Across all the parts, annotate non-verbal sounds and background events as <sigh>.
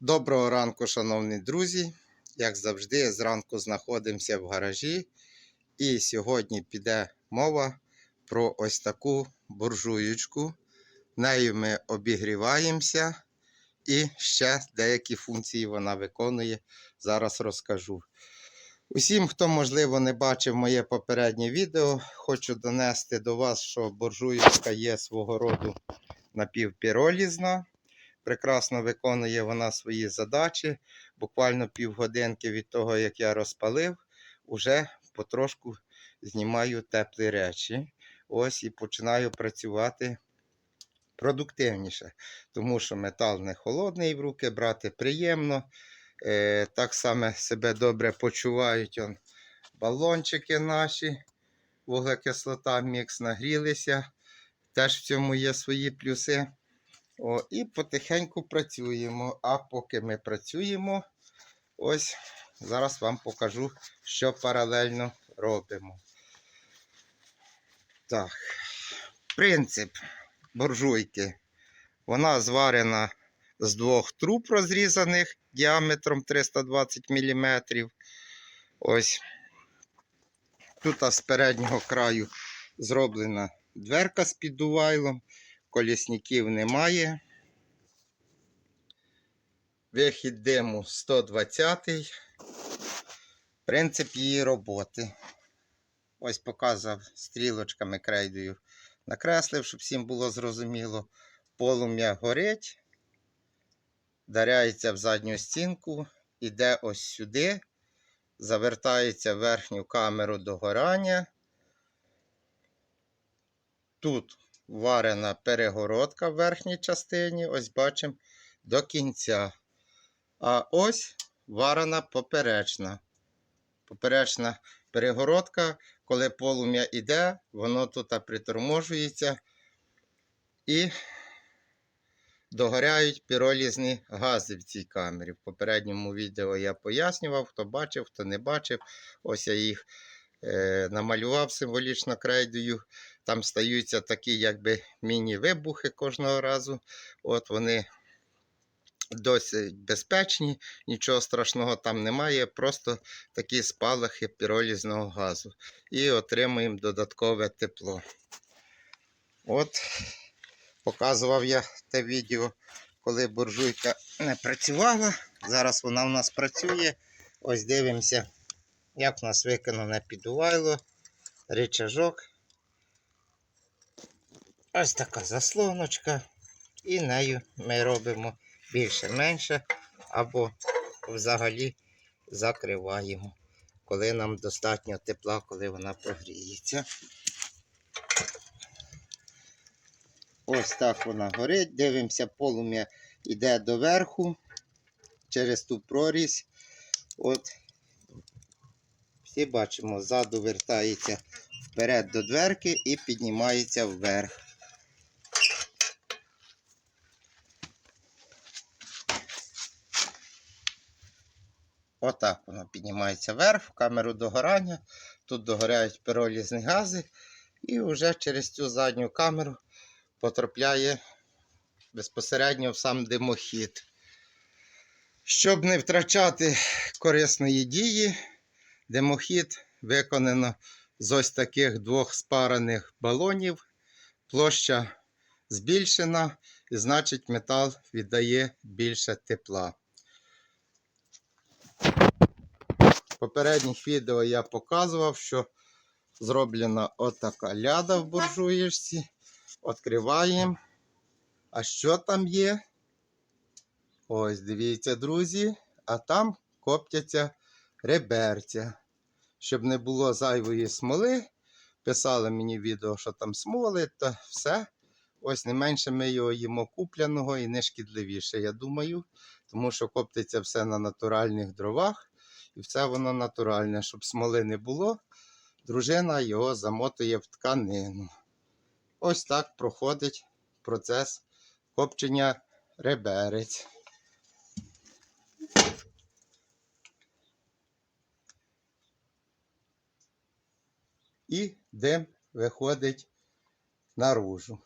Доброго ранку, шановні друзі. Як завжди, зранку знаходимося в гаражі. І сьогодні піде мова про ось таку буржуючку. Нею ми обігріваємося і ще деякі функції вона виконує. Зараз розкажу. Усім, хто, можливо, не бачив моє попереднє відео, хочу донести до вас, що буржуючка є свого роду напівпіролізна. Прекрасно виконує вона свої задачі. Буквально півгодинки від того, як я розпалив, уже потрошку знімаю теплі речі. Ось і починаю працювати продуктивніше, тому що метал не холодний в руки брати приємно. Е, так само себе добре почувають он, балончики наші, вуглекислота мікс нагрілися. Теж в цьому є свої плюси. О, і потихеньку працюємо. А поки ми працюємо, ось зараз вам покажу, що паралельно робимо. Так, принцип буржуйки. Вона зварена з двох труб розрізаних діаметром 320 мм. Ось тут з переднього краю зроблена дверка з піддувайлом колісників немає. Вихід диму 120. Принцип її роботи. Ось показав стрілочками крейдою. Накреслив, щоб всім було зрозуміло. Полум'я горить, даряється в задню стінку, іде ось сюди, завертається в верхню камеру догорання. Тут варена перегородка в верхній частині, ось бачимо, до кінця. А ось варена поперечна. Поперечна перегородка, коли полум'я йде, воно тут приторможується і догоряють піролізні гази в цій камері. В попередньому відео я пояснював, хто бачив, хто не бачив. Ось я їх намалював символічно крейдою. Там стаються такі якби міні-вибухи кожного разу. От вони досить безпечні, нічого страшного там немає, просто такі спалахи піролізного газу. І отримуємо додаткове тепло. От, показував я те відео, коли буржуйка не працювала. Зараз вона у нас працює. Ось дивимося, як у нас виконане підувайло, рычажок. Ось така заслоночка. І нею ми робимо більше-менше або взагалі закриваємо, коли нам достатньо тепла, коли вона прогріється. Ось так вона горить. Дивимося, полум'я йде доверху через ту прорізь. От, всі бачимо, ззаду вертається вперед до дверки і піднімається вверх. Отак воно піднімається вверх, в камеру догорання. Тут догоряють пиролізні гази, і вже через цю задню камеру потрапляє безпосередньо в сам димохід. Щоб не втрачати корисної дії, димохід виконано з ось таких двох спарених балонів. Площа збільшена, і значить метал віддає більше тепла. В попередніх відео я показував, що зроблена отака ляда в буржуєчці. Відкриваємо. А що там є? Ось, дивіться, друзі, а там коптяться реберця. Щоб не було зайвої смоли. Писали мені відео, що там смоли, то все. Ось не менше ми його їмо купляного і не шкідливіше, я думаю. Тому що коптиться все на натуральних дровах. І все воно натуральне, щоб смоли не було. Дружина його замотує в тканину. Ось так проходить процес копчення реберець. І дим виходить наружу.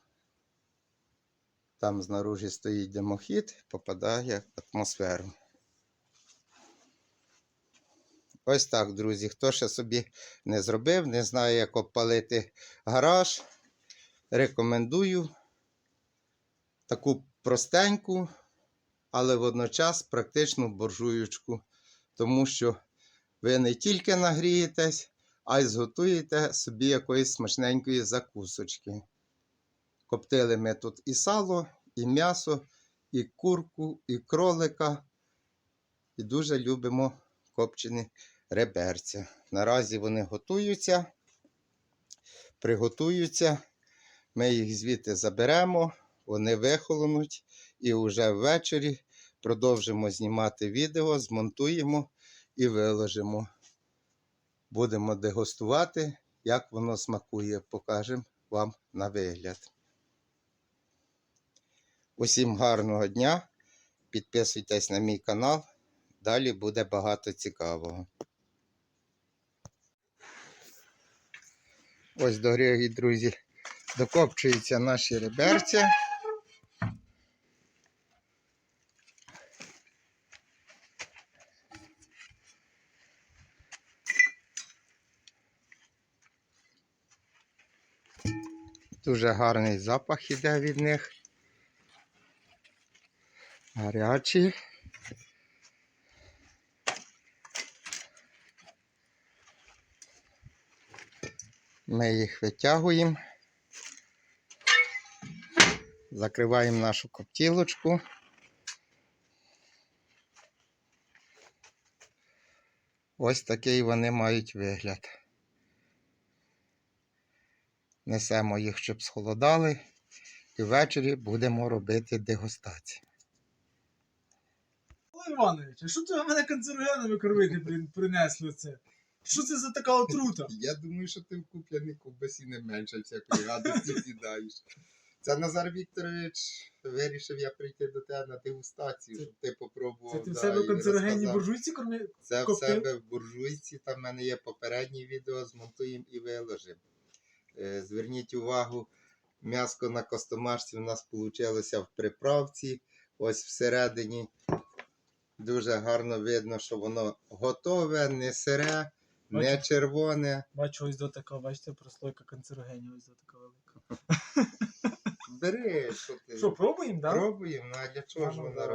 Там знаружі стоїть димохід, попадає в атмосферу. Ось так, друзі. Хто ще собі не зробив, не знає, як обпалити гараж, рекомендую таку простеньку, але водночас практичну буржуючку, тому що ви не тільки нагрієтесь, а й зготуєте собі якоїсь смачненької закусочки. Коптили ми тут і сало, і м'ясо, і курку, і кролика. І дуже любимо копчені реберця. Наразі вони готуються, приготуються. Ми їх звідти заберемо, вони вихолонуть і вже ввечері продовжимо знімати відео, змонтуємо і виложимо. Будемо дегустувати, як воно смакує, покажемо вам на вигляд. Усім гарного дня. Підписуйтесь на мій канал. Далі буде багато цікавого. Ось, дорогі друзі, докопчуються наші реберця. Дуже гарний запах іде від них. Гарячі. Ми їх витягуємо. Закриваємо нашу коптілочку. Ось такий вони мають вигляд. Несемо їх, щоб схолодали, і ввечері будемо робити дегустацію. Олег Іванович, а що ви мене канцерогенами кормити блін, принесли це? Що це за така отрута? <laughs> Я думаю, що ти в куп'яний ковбасі не менше всякої гадості з'їдаєш. Це Назар Вікторович вирішив я прийти до тебе на дегустацію, щоб ти попробував. Це ти в да, себе в канцерогенній буржуйці кормі? Це в себе в буржуйці, там в мене є попереднє відео, змонтуємо і виложимо. Е, Зверніть увагу, м'яско на костомашці у нас вийшло в приправці. Ось всередині дуже гарно видно, що воно готове, не сире, не червоне. Бачу, ось до така, бачите, прослойка канцерогенів, ось до така велика. Бери, що ти. Що, пробуємо, так? Да? Пробуємо, ну а для чого ж ну, вона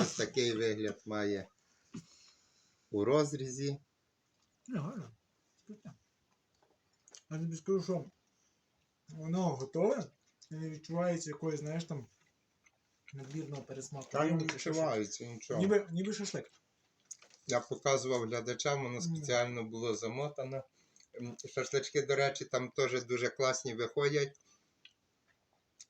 Ось такий вигляд має у розрізі. Гарно. Я тобі скажу, що воно готове і не відчувається якоїсь, знаєш, там надмірного пересмаку. Та не відчувається нічого. Ніби, ніби шашлик. Я показував глядачам, воно спеціально було замотано. Шашлички, до речі, там теж дуже класні виходять.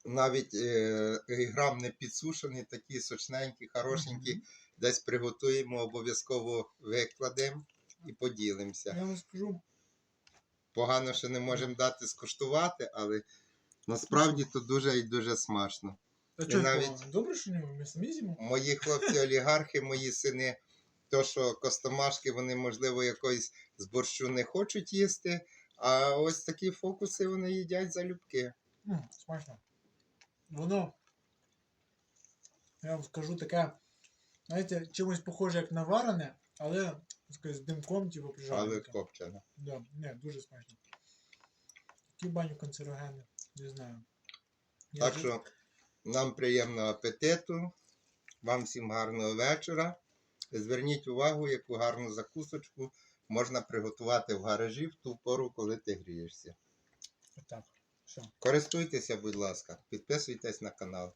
Навіть е, грам не підсушені, такі сочненькі, хорошенькі. Мгм. Десь приготуємо, обов'язково викладемо і поділимося. Я вам скажу, Погано, що не можемо дати скуштувати, але насправді то дуже і дуже смачно. а І чого навіть- добре, що ми самі з'їмо? Мої хлопці олігархи, мої сини, то що костомашки, вони, можливо, якоїсь з борщу не хочуть їсти. А ось такі фокуси вони їдять залюбки. Смачно. Воно, я вам скажу, таке, знаєте, чимось похоже, як на варене, але з димком, типу, Але прижарненьке. копчено. Да, не, дуже смачно. Які баню канцерогени, не знаю. Я Так вже- що нам приємного апетиту, вам всім гарного вечора. Зверніть увагу, яку гарну закусочку можна приготувати в гаражі в ту пору, коли ти грієшся. Так, все. Користуйтеся, будь ласка, підписуйтесь на канал.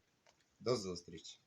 До зустрічі!